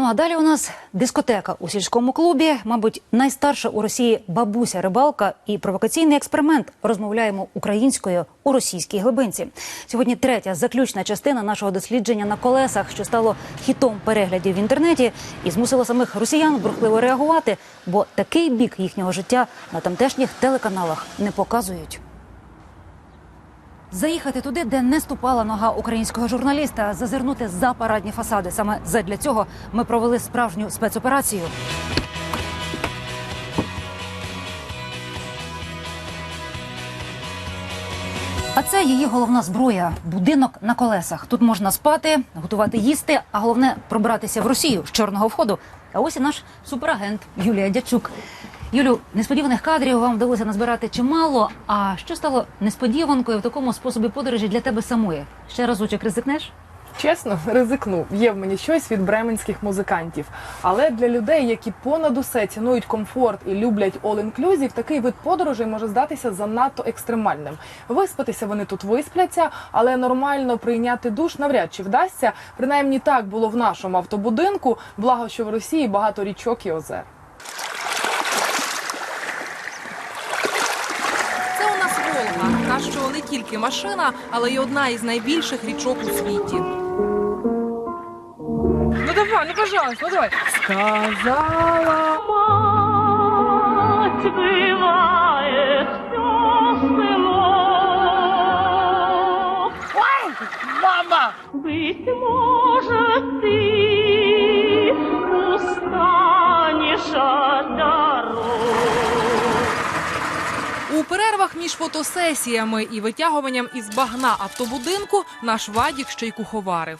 Ну а далі у нас дискотека у сільському клубі. Мабуть, найстарша у Росії бабуся рибалка і провокаційний експеримент. Розмовляємо українською у російській глибинці. Сьогодні третя заключна частина нашого дослідження на колесах, що стало хітом переглядів в інтернеті, і змусило самих росіян бурхливо реагувати, бо такий бік їхнього життя на тамтешніх телеканалах не показують. Заїхати туди, де не ступала нога українського журналіста, зазирнути за парадні фасади. Саме задля цього ми провели справжню спецоперацію. А це її головна зброя будинок на колесах. Тут можна спати, готувати їсти, а головне пробратися в Росію з чорного входу. А ось і наш суперагент Юлія Дячук. Юлю, несподіваних кадрів вам вдалося назбирати чимало. А що стало несподіванкою в такому способі подорожі для тебе самої? Ще разочок ризикнеш? Чесно, ризикну. Є в мені щось від бременських музикантів. Але для людей, які понад усе цінують комфорт і люблять all-inclusive, такий вид подорожей може здатися занадто екстремальним. Виспатися вони тут виспляться, але нормально прийняти душ навряд чи вдасться. Принаймні так було в нашому автобудинку. Благо, що в Росії багато річок і озер. Це у нас Волга, та що не тільки машина, але й одна із найбільших річок у світі. Ну давай, ну пожалуйста, ну давай. Сказала. Мать бывает все село. Мама! Быть может, ты перервах між фотосесіями і витягуванням із багна автобудинку наш Вадік ще й куховарив.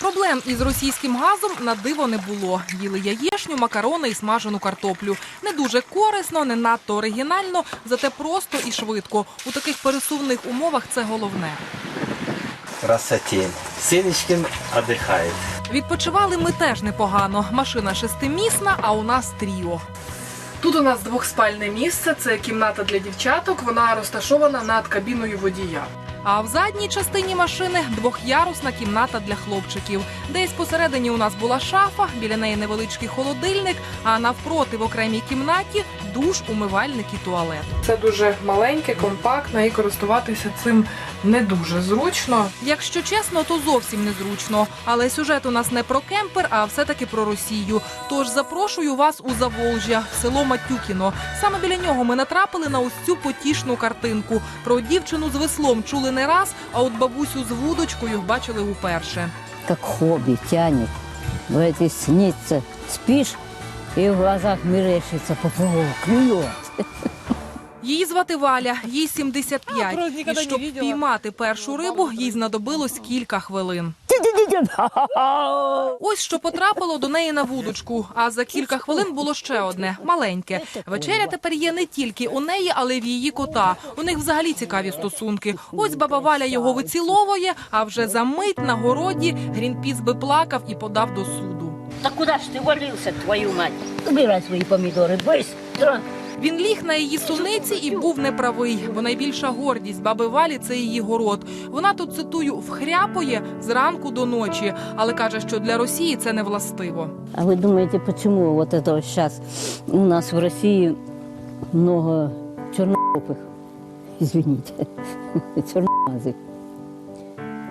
Проблем із російським газом на диво не було. Їли яєшню, макарони і смажену картоплю. Не дуже корисно, не надто оригінально, зате просто і швидко. У таких пересувних умовах це головне. Красотень. Сенечкин отдыхает. Відпочивали ми теж непогано. Машина шестимісна, а у нас тріо. Тут у нас двохспальне місце, це кімната для дівчаток. Вона розташована над кабіною водія. А в задній частині машини двохярусна кімната для хлопчиків. Десь посередині у нас була шафа, біля неї невеличкий холодильник, а навпроти в окремій кімнаті душ, умивальник і туалет. Це дуже маленьке, компактне і користуватися цим не дуже зручно. Якщо чесно, то зовсім незручно. Але сюжет у нас не про кемпер, а все-таки про Росію. Тож запрошую вас у Заволжя, село Матюкіно. Саме біля нього ми натрапили на ось цю потішну картинку. Про дівчину з веслом чули не раз, а от бабусю з вудочкою бачили уперше. как хобби тянет. В эти снится. Спишь, и в глазах мерещится поплавок, клюет. Її звати Валя, їй 75. І щоб піймати першу рибу, їй знадобилось кілька хвилин. Ось що потрапило до неї на вудочку. А за кілька хвилин було ще одне маленьке. Вечеря тепер є не тільки у неї, але й в її кота. У них взагалі цікаві стосунки. Ось баба Валя його виціловує, а вже за мить на городі Грінпіс би плакав і подав до суду. Да куда ж ты валился, твою мать? Убирай свои помидоры, быстро. Він ліг на її суниці і був неправий, бо найбільша гордість баби Валі це її город. Вона тут цитую вхряпує зранку до ночі, але каже, що для Росії це не властиво. А вы думаете, почему вот это вот сейчас у нас в России много чернопых? Извините, черномазых.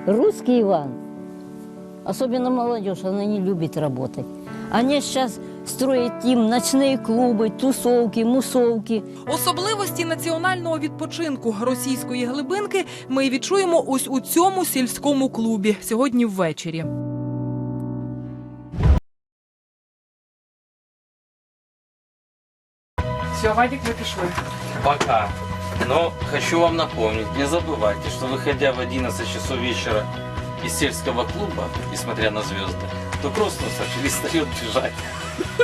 Русский Иван, особенно молодежь, она не любит работать. Они сейчас строят им ночные клубы, тусовки, мусовки. Особливості національного відпочинку російської глибинки ми відчуємо ось у цьому сільському клубі сьогодні ввечері. Все, Вадик, ви пішли. Пока. Но хочу вам напомнить, не забывайте, что выходя в 11 часов вечера из сельского клуба, несмотря на звезды, то просто Саша перестает бежать.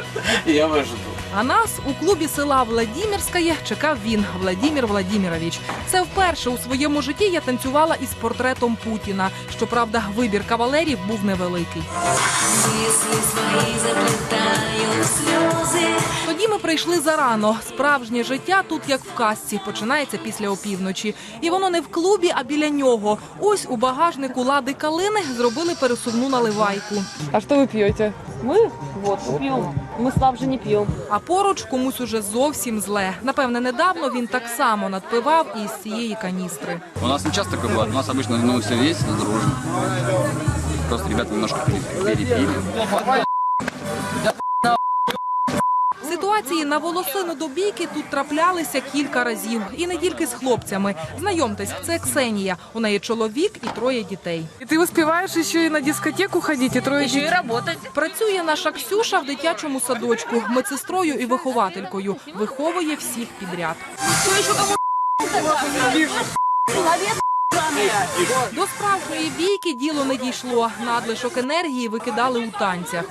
Я вас. А нас у клубі села Владімірськає чекав він, Владімір Владімірович. Це вперше у своєму житті я танцювала із портретом Путіна. Щоправда, вибір кавалерів був невеликий. Тоді ми прийшли зарано. Справжнє життя тут, як в казці, починається після опівночі. І воно не в клубі, а біля нього. Ось у багажнику лади калини зробили пересувну наливайку. А що ви п'єте? Мы водку пьем. Мы слабже не пьем. А поруч комусь уже зовсім зле. Напевне, недавно він так само надпивав із цієї каністри. У нас не часто такое бывает. У нас обычно ну, все весело, дружно. Просто ребята немножко пере- перепили. Ситуації на волосину до бійки тут траплялися кілька разів. І не тільки з хлопцями. Знайомтесь, це Ксенія. У неї чоловік і троє дітей. І ти успіваєш ще й на дискотеку ходити, і троє дітей? Працює наша Ксюша в дитячому садочку, медсестрою і вихователькою. Виховує всіх підряд. До справжньої бійки діло не дійшло. Надлишок енергії викидали у танцях.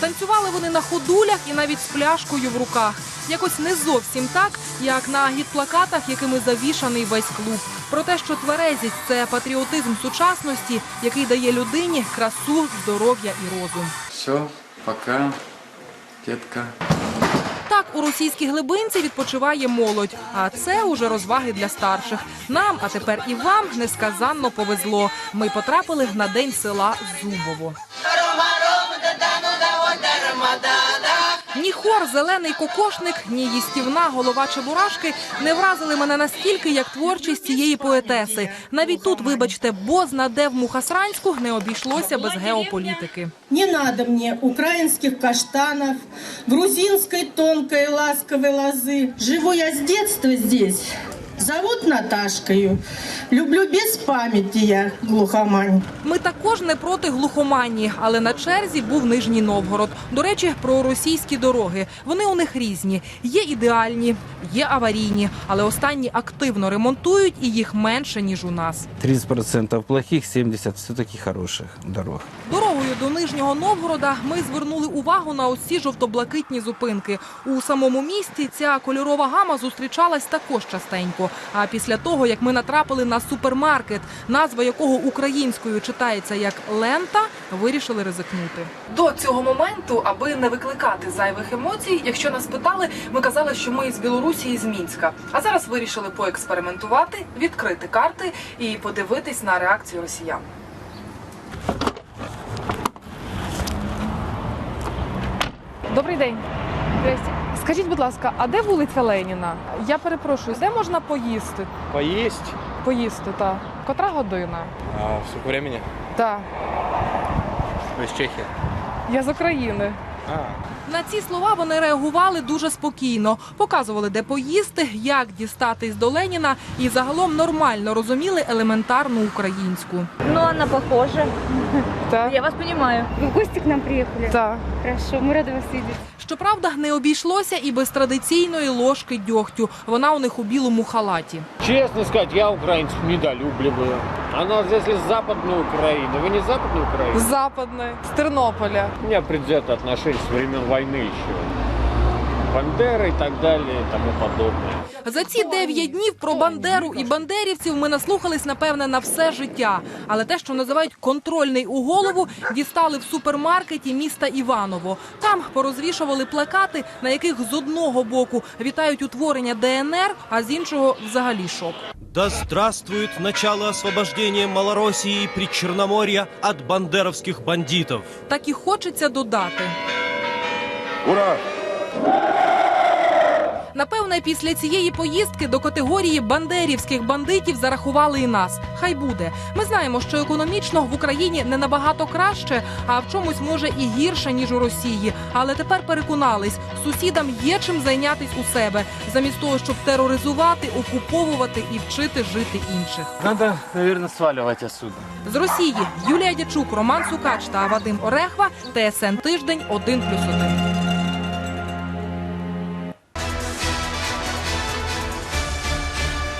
Танцювали вони на ходулях і навіть з пляшкою в руках. Якось не зовсім так, як на гідплакатах, якими завішаний весь клуб. Про те, що тверезість це патріотизм сучасності, який дає людині красу, здоров'я і розум. Все, пока, детка. Так у російській глибинці відпочиває молодь. А це уже розваги для старших. Нам, а тепер і вам несказанно повезло. Ми потрапили на день села Зубово. Ні хор, зелений кокошник, ні їстівна голова чебурашки не вразили мене настільки, як творчість цієї поетеси. Навіть тут, вибачте, бозна де в Мухасранську не обійшлося без геополітики. Не надо мені українських каштанів, грузинської тонкої ласкової лози. Живу я з детства здесь. Зовут Наташкою. Люблю без памяти я глухомань. Ми також не проти глухоманії, але на черзі був Нижній Новгород. До речі, про російські дороги. Вони у них різні. Є ідеальні, є аварійні, але останні активно ремонтують і їх менше ніж у нас. 30% плохих, 70% все-таки хороших дорог. Дорогою до Нижнього Новгорода ми звернули увагу на ось ці жовто-блакитні зупинки. У самому місті ця кольорова гама зустрічалась також частенько. А після того, як ми натрапили на супермаркет, назва якого українською читається як лента, вирішили ризикнути. До цього моменту, аби не викликати зайвих емоцій, якщо нас питали, ми казали, що ми з Білорусі і з Мінська. А зараз вирішили поекспериментувати, відкрити карти і подивитись на реакцію росіян. Добрий день. Скажіть, будь ласка, а де вулиця Леніна? Я перепрошую, де можна поїсти? Поесть Поїсти, так. Котра година? а, сколько времени? Так. Вы из Чехии. Я з України. А, На ці слова вони реагували дуже спокійно, показували, де поїсти, як дістатись до Леніна, і загалом нормально розуміли елементарну українську. Но она похожа. Так. Я вас понимаю. Вы в гости к нам приехали? Так. Хорошо, мы рады вас видеть. Щоправда, не обійшлося і без традиційної ложки дьогтю. Вона у них у білому халаті. честно сказать, я украинцев недолюбливаю. Она если с западной Украины. Вы не с западной Украины? З Западної, з Тернополя. У меня предвзято отношение с времен войны еще. Бандера и так далее и тому подобное. За ці дев'ять днів про Бандеру і бандерівців ми наслухались, напевне, на все життя. Але те, що називають контрольний у голову, дістали в супермаркеті міста Іваново. Там порозвішували плакати, на яких з одного боку вітають утворення ДНР, а з іншого взагалі шок. Да здравствует начало освобождения Малороссии и Причерноморья от бандеровских бандитов. Так і хочеться додати. Ура! Напевне, після цієї поїздки до категорії бандерівських бандитів зарахували і нас. Хай буде. Ми знаємо, що економічно в Україні не набагато краще, а в чомусь може і гірше ніж у Росії. Але тепер переконались, сусідам є чим зайнятись у себе, замість того, щоб тероризувати, окуповувати і вчити жити інших. Надо, наверное, сваливать отсюда. З Росії Юлія Дячук, Роман Сукач та Вадим Орехва. ТСН тиждень 1+,1.